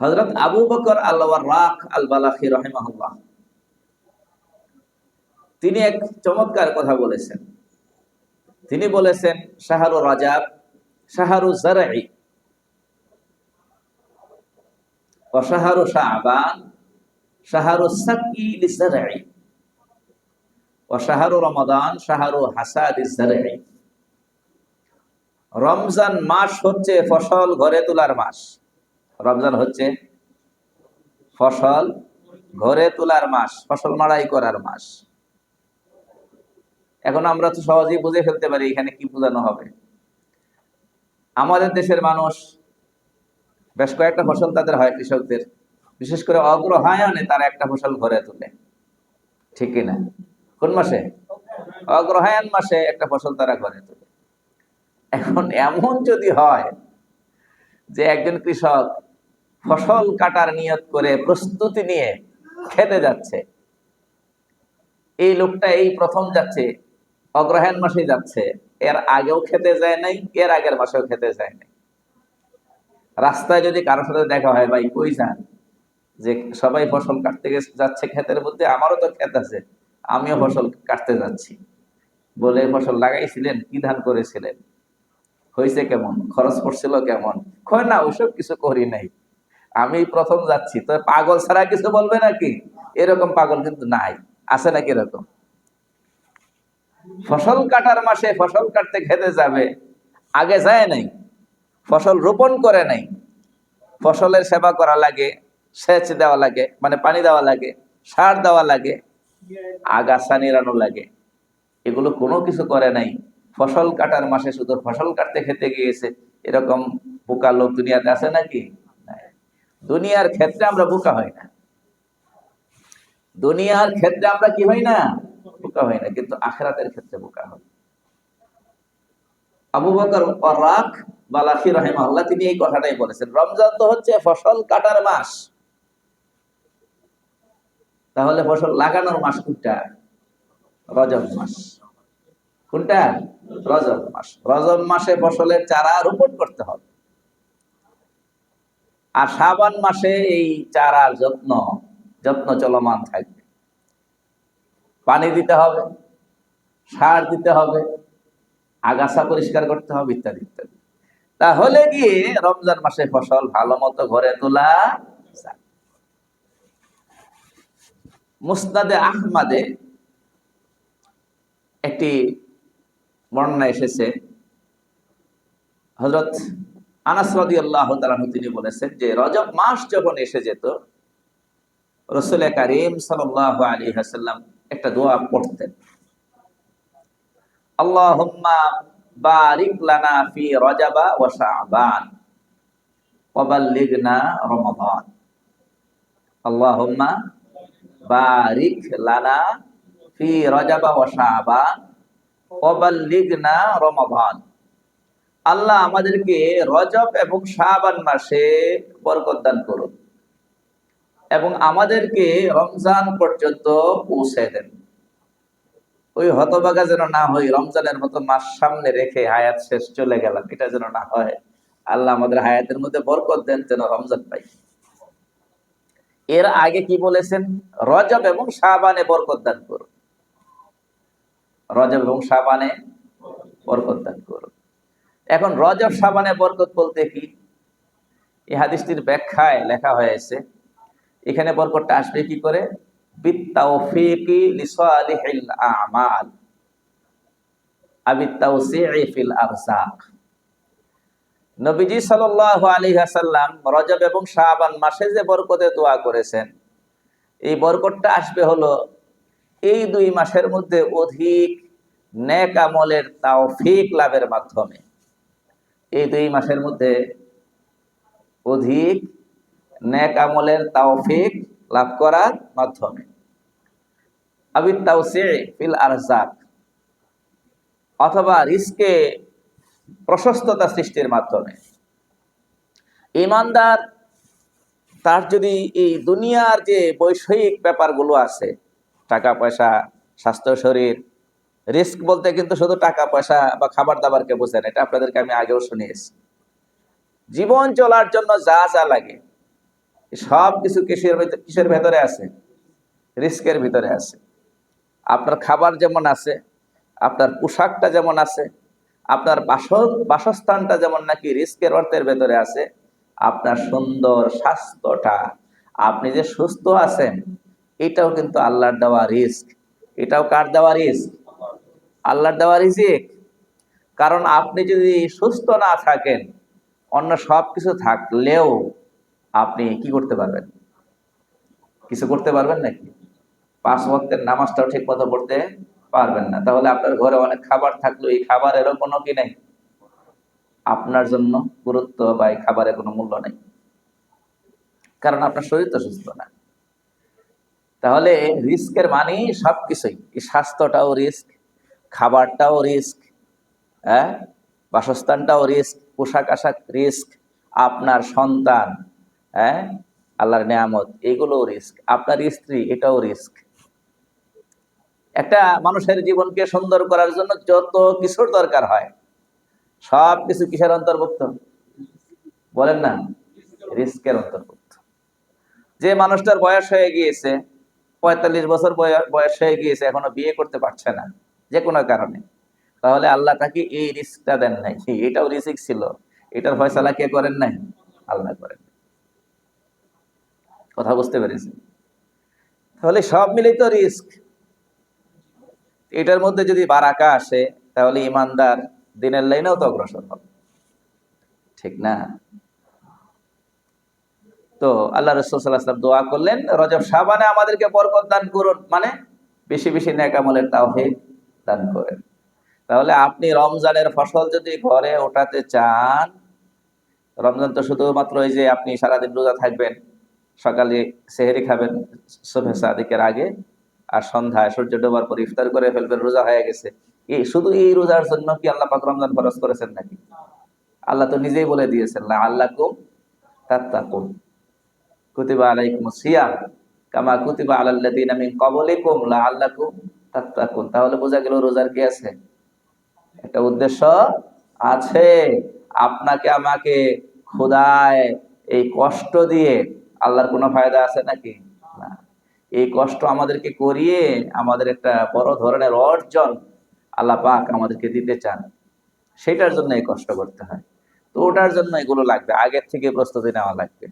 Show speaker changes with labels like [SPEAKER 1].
[SPEAKER 1] হজরত আবু বকর আল্লাহ রাখ আল বালাহি রহেমাহুল্লাহ। তিনি এক চমৎকার কথা বলেছেন। তিনি বলেছেন, শাহরু রাজাব, শাহরু জারাই অশাহরু শাহবান শাহরু সাকিল জারাই অশাহরু রমাদান, শাহরু হাসাদ জারাই রমজান মাস হচ্ছে ফসল ঘরে তোলার মাস। রমজান হচ্ছে ফসল ঘরে তোলার মাস, ফসল মাড়াই করার মাস। এখন আমরা তো সহজেই বুঝে ফেলতে পারি এখানে কি বোঝানো হবে। আমাদের দেশের মানুষ, বেশ কয়েকটা ফসল তাদের হয় কৃষকদের। বিশেষ করে অগ্রহায়ণে তারা একটা ফসল ঘরে তোলে। ঠিক কিনা? কোন মাসে? অগ্রহায়ণ মাসে একটা ফসল তারা ঘরে তোলে। এখন এমন যদি হয় যে একজন কৃষক ফসল কাটার নিয়ত করে প্রস্তুতি নিয়ে খেতে যাচ্ছে। এই লোকটা এই প্রথম যাচ্ছে, অগ্রহায়ণ মাসে যাচ্ছে। এর আগেও খেতে যায় নাই, এর আগের মাসেও খেতে যায় নাই। রাস্তায় যদি কারোর সাথে দেখা হয়, ভাই, কই যান? যে সবাই ফসল কাটতে যাচ্ছে ক্ষেতের মধ্যে, আমারও তো ক্ষেত আছে, আমিও ফসল কাটতে যাচ্ছি। বলে, ফসল লাগাইছিলেন, কি ধান করেছিলেন? হয়েছে কেমন? খরচ পড়ছিল কেমন? কয়, না, ওইসব কিছু করি নাই। আমি প্রথম যাচ্ছি। তো পাগল ছাড়া কিছু বলবে নাকি? এরকম পাগল কিন্তু নাই। আছে নাকি এরকম? ফসল কাটার মাসে ফসল কাটতে খেতে যাবে। আগে যায় নাই। ফসল রোপণ করে নাই। ফসলের সেবা করা লাগে, সেচ দেওয়া লাগে মানে পানি দেওয়া লাগে, সার দেওয়া লাগে, আগাছা নিরানো লাগে। এগুলো কোনো কিছু করে নাই। ফসল কাটার মাসে শুধু ফসল কাটতে খেতে গিয়েছে। এরকম বোকা লোক দুনিয়াতে আছে নাকি। দুনিয়ার ক্ষেত্রে আমরা বোকা হই না। দুনিয়ার ক্ষেত্রে আমরা কি হই না? বোকা হই না, কিন্তু আখেরাতের ক্ষেত্রে বোকা হই আবু বকর রাখ বালাফি রহেমাল্লাহ তিনি এই কথাটাই বলেছেন, রমজান তো হচ্ছে ফসল কাটার মাস। তাহলে ফসল লাগানোর মাস কোনটা? রজব মাস। কোনটা? রজব মাস। রজব মাসে ফসলের চারা রোপণ করতে হবে। আর শ্রাবণ মাসে এই চারার যত্ন যত্ন চলমান থাকবে। পানি দিতে হবে, সার দিতে হবে, আগাছা পরিষ্কার করতে হবে, ইত্যাদি ইত্যাদি। তাহলে গিয়ে রমজান মাসে ফসল ভালো মতো ঘরে তোলা মুস্তাদে আহমাদে একটি বর্ণনা এসেছে। হজরত আনাস তাআলা তিনি বলেছেন যে রজব মাস যখন এসে যেত, রসুল করিম সাল্লাল্লাহু আলাইহি ওয়াসাল্লাম একটা দোয়া পড়তেন। আল্লাহুম্মা বারিক লানা ফি রজাবা ওয়া শাবান রমাদান। আল্লাহুম্মা বারিক লানা ফি রজাবা রমাদান। আল্লাহ আমাদেরকে রজব এবং শাবান মাসে বরকত দান করুন এবং আমাদেরকে রমজান পর্যন্ত পৌঁছে দেন। ওই হতবাগা যেন না হই রমজানের মতো মাস সামনে রেখে হায়াত শেষ চলে গেলাম, এটা যেন না হয়। আল্লাহ আমাদের হায়াতের মধ্যে বরকত দেন যেন রমজান পাই। এর আগে কি বলেছেন? রজব এবং শাবানে বরকত দান করুন। রজব এবং শাবানে বরকত দান করুন। এখন রজব শাবানে বরকত বলতে কি? এই হাদিসটির ব্যাখ্যায় লেখা হয়েছে, এখানে বরকতটা আসবে কি করে? আমাল নবীজি সাল্লাল্লাহু আলাইহি ওয়াসাল্লাম রজব এবং শাবান মাসে যে বরকতে দোয়া করেছেন, এই বরকতটা আসবে হলো এই দুই মাসের মধ্যে অধিক নেক আমলের তাওফিক লাভের মাধ্যমে। এই দুই মাসের মধ্যে অধিক নেক আমলের তাওফিক লাভ করার মাধ্যমে। অথবা রিস্কে প্রশস্ততা সৃষ্টির মাধ্যমে। ইমানদার, তার যদি এই দুনিয়ার যে বৈষয়িক ব্যাপারগুলো আছে টাকা পয়সা স্বাস্থ্য, শরীর রিস্ক বলতে কিন্তু শুধু টাকা, পয়সা বা খাবার দাবারকে বোঝেন এটা আপনাদেরকে আমি আগেও শুনিয়েছি। জীবন চলার জন্য যা যা লাগে, সব কিছু কিসের ভেতর- কিসের ভেতরে আছে? রিস্কের ভিতরে আছে। আপনার খাবার যেমন আছে, আপনার পোশাকটা যেমন আছে, আপনার বাস বাসস্থানটা যেমন নাকি রিস্কের অর্থের ভেতরে আছে, আপনার সুন্দর স্বাস্থ্যটা, আপনি যে সুস্থ আছেন, এটাও কিন্তু আল্লাহর দেওয়া রিস্ক এটাও কার দেওয়া রিস্ক আল্লাহর দেওয়া রিজিক। কারণ আপনি যদি সুস্থ না থাকেন, অন্য সব কিছু থাকলেও আপনি কি করতে পারবেন? কিছু করতে পারবেন নাকি? পাঁচ ওয়াক্তের নামাজটাও ঠিক মতো পড়তে পারবেন না। তাহলে আপনার ঘরে অনেক খাবার থাকল, এই খাবারেরও কোনো কি নেই? আপনার জন্য গুরুত্ব বা এই খাবারের কোনো মূল্য নেই। কারণ আপনার শরীর তো সুস্থ না। তাহলে রিস্কের মানেই সবকিছুই। এই স্বাস্থ্যটাও রিস্ক খাবারটাও রিস্ক হ্যাঁ? বাসস্থানটাও রিস্ক, পোশাক আশাক রিস্ক, আপনার সন্তান হ্যাঁ? আল্লাহর নিয়ামত, এগুলোও রিস্ক, আপনার স্ত্রী, এটাও রিস্ক। একটা মানুষের জীবনকে সুন্দর করার জন্য যত কিছুর দরকার হয়, সব কিছু কিসের অন্তর্ভুক্ত? বলেন না, রিস্কের অন্তর্ভুক্ত। যে মানুষটার বয়স হয়ে গিয়েছে, পঁয়তাল্লিশ বছর বয়- বয়স হয়ে গিয়েছে, এখনও বিয়ে করতে পারছে না। যে কোনো কারণে। তাহলে আল্লাহ তাকে এই রিস্কটা দেন নাই। এটাও রিস্ক ছিল। এটার ফয়সালা কে করেন নাই? আল্লাহ করেন কথা বুঝতে পেরেছি তাহলে সব মিলেই তো রিস্ক। এটার মধ্যে যদি বারাকা আসে, তাহলে ইমানদার দিনের লাইনেও তো অগ্রসর হবে। ঠিক না? তো আল্লাহ রসুল্লাহাম দোয়া করলেন, রজব সাবানে আমাদেরকে বরকত দান করুন। মানে বেশি বেশি নেকামলের তাওহিদ। দান করেন। তাহলে আপনি রমজানের ফসল যদি ঘরে ওঠাতে চান, রমজান তো শুধুমাত্র এই যে আপনি সারাদিন রোজা থাকবেন, সকালে সেহেরি খাবেন সোভে সাদিকের আগে, আর সন্ধ্যায় সূর্য ডোবার পর ইফতার করে ফেলবেন, রোজা হয়ে গেছে। এই শুধু এই রোজার জন্য কি আল্লাহ পাক রমজান ফরজ করেছেন নাকি? আল্লাহ তো নিজেই বলে দিয়েছেন না আল্লাহ কুম তাত্তাকুন। কুতিবা আলাইকুম সিয়াম, কামা কুতিবা আলাল্লাযিনা মিন ক্বাবলিকুম, লাআল্লাকুম তাত্তাকুন। তাহলে বোঝা গেল রোজার কি আছে? একটা উদ্দেশ্য আছে। আপনাকে আমাকে খোদায় এই কষ্ট দিয়ে আল্লাহর কোনো ফায়দা আছে নাকি? এই কষ্ট আমাদেরকে করিয়ে আমাদের একটা বড় ধরনের অর্জন আল্লাহ পাক আমাদেরকে দিতে চান। সেটার জন্য এই কষ্ট করতে হয়। তো ওটার জন্য এগুলো লাগবে। আগের থেকে প্রস্তুতি নেওয়া লাগবে।